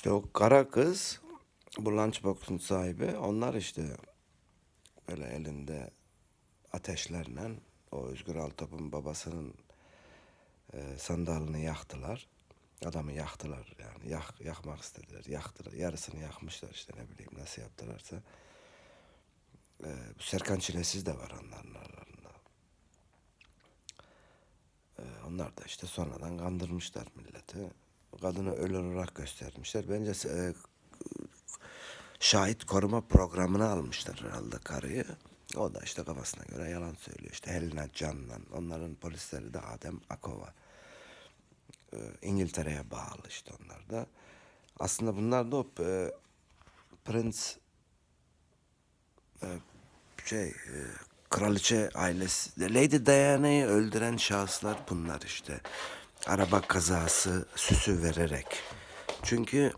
İşte o kara kız, bu lunchbox'un sahibi, onlar işte böyle elinde ateşlerle o Özgür Altop'un babasının e, sandalını yaktılar. Adamı yaktılar yani. Yak, yakmak istediler. Yaktılar. Yarısını yakmışlar işte ne bileyim nasıl yaptılarsa. E, Serkan Çilesiz de var onların aralarında. E, onlar da işte sonradan kandırmışlar milleti. Kadını ölü olarak göstermişler. Bence e, şahit koruma programına almışlar herhalde karıyı. O da işte kafasına göre yalan söylüyor. İşte Helena Can'la onların polisleri de Adem Akova. Ee, İngiltere'ye bağlı işte onlar da. Aslında bunlar da e, Prince e, şey e, kraliçe ailesi Lady Diana'yı öldüren şahıslar bunlar işte. Araba kazası süsü vererek. Çünkü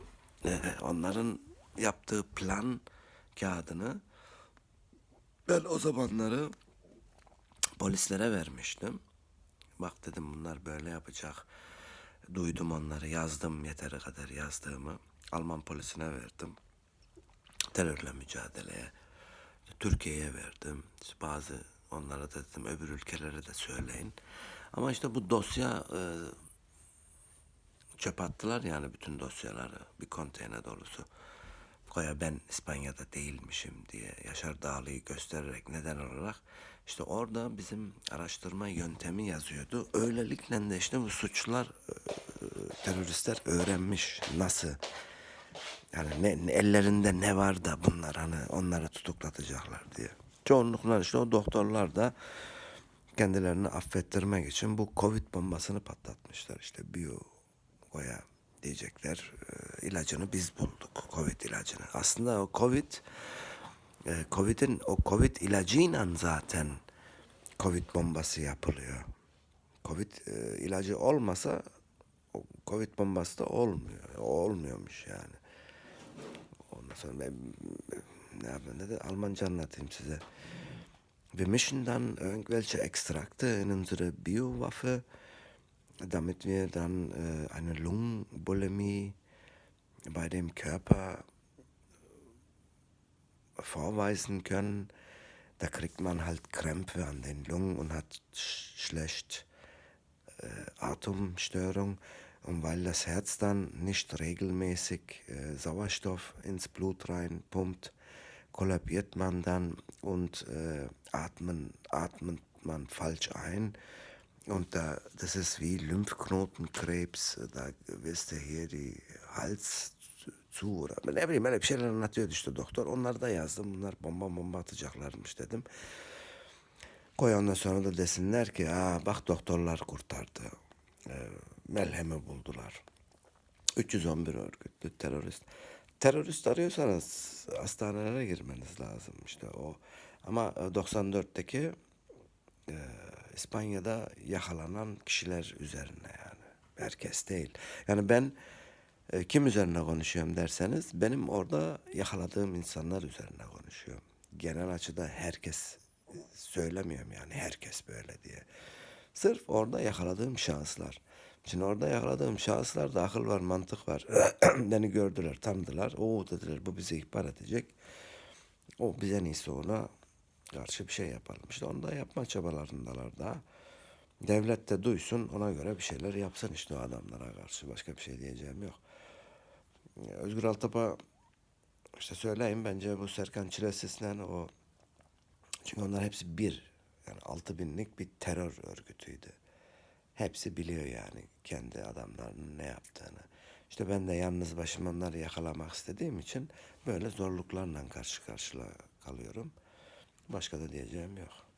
e, onların yaptığı plan kağıdını ben o zamanları polislere vermiştim. Bak dedim bunlar böyle yapacak. Duydum onları yazdım yeteri kadar yazdığımı. Alman polisine verdim. Terörle mücadeleye. Türkiye'ye verdim. Bazı onlara da dedim öbür ülkelere de söyleyin. Ama işte bu dosya e, çöp attılar yani bütün dosyaları bir konteyner dolusu. Koya ben İspanya'da değilmişim diye Yaşar Dağlı'yı göstererek neden olarak işte orada bizim araştırma yöntemi yazıyordu. Öylelikle de işte bu suçlular e, teröristler öğrenmiş nasıl yani ne- ellerinde ne var da bunlar hani onları tutuklatacaklar diye. Çoğunlukla işte o doktorlar da kendilerini affettirmek için bu Covid bombasını patlatmışlar işte biyo koya diyecekler e, ilacını biz bulduk Covid ilacını. Aslında o Covid e, Covid'in o Covid ilacıyla zaten Covid bombası yapılıyor. Covid e, ilacı olmasa Covid bombası da olmuyor. Olmuyormuş yani. Ondan sonra ne Almanca anlatayım size. Wir mischen dann irgendwelche Extrakte in unsere Biowaffe, damit wir dann äh, eine Lungenbulimie bei dem Körper vorweisen können. Da kriegt man halt Krämpfe an den Lungen und hat sch schlecht äh, Atemstörung. Und weil das Herz dann nicht regelmäßig äh, Sauerstoff ins Blut reinpumpt, kollabiert man dann und äh, atmen, atmet man falsch ein. Und da, das ist wie Lymphknotenkrebs. Da wirst du hier die Hals zu oder ne bileyim öyle bir şeyler anlatıyordu işte doktor. Onları da yazdım. Bunlar bomba bomba atacaklarmış dedim. Koy ondan sonra da desinler ki Aa, bak doktorlar kurtardı. Ee, melhemi buldular. 311 örgütlü terörist. Terörist arıyorsanız hastanelere girmeniz lazım işte o. Ama e, 94'teki e, İspanya'da yakalanan kişiler üzerine yani. Herkes değil. Yani ben e, kim üzerine konuşuyorum derseniz benim orada yakaladığım insanlar üzerine konuşuyorum. Genel açıda herkes e, söylemiyorum yani herkes böyle diye. Sırf orada yakaladığım şahıslar. Şimdi orada yakaladığım şahıslarda akıl var, mantık var. Beni gördüler, tanıdılar. O dediler bu bizi ihbar edecek. O bize iyisi ona karşı bir şey yapalım. İşte onu da yapma çabalarındalar daha. Devlet de duysun ona göre bir şeyler yapsın işte o adamlara karşı. Başka bir şey diyeceğim yok. Özgür Altap'a işte söyleyeyim bence bu Serkan Çilesiz'le o çünkü onlar hepsi bir yani altı binlik bir terör örgütüydü. Hepsi biliyor yani kendi adamlarının ne yaptığını. İşte ben de yalnız başıma onları yakalamak istediğim için böyle zorluklarla karşı karşıya kalıyorum. Başka da diyeceğim yok.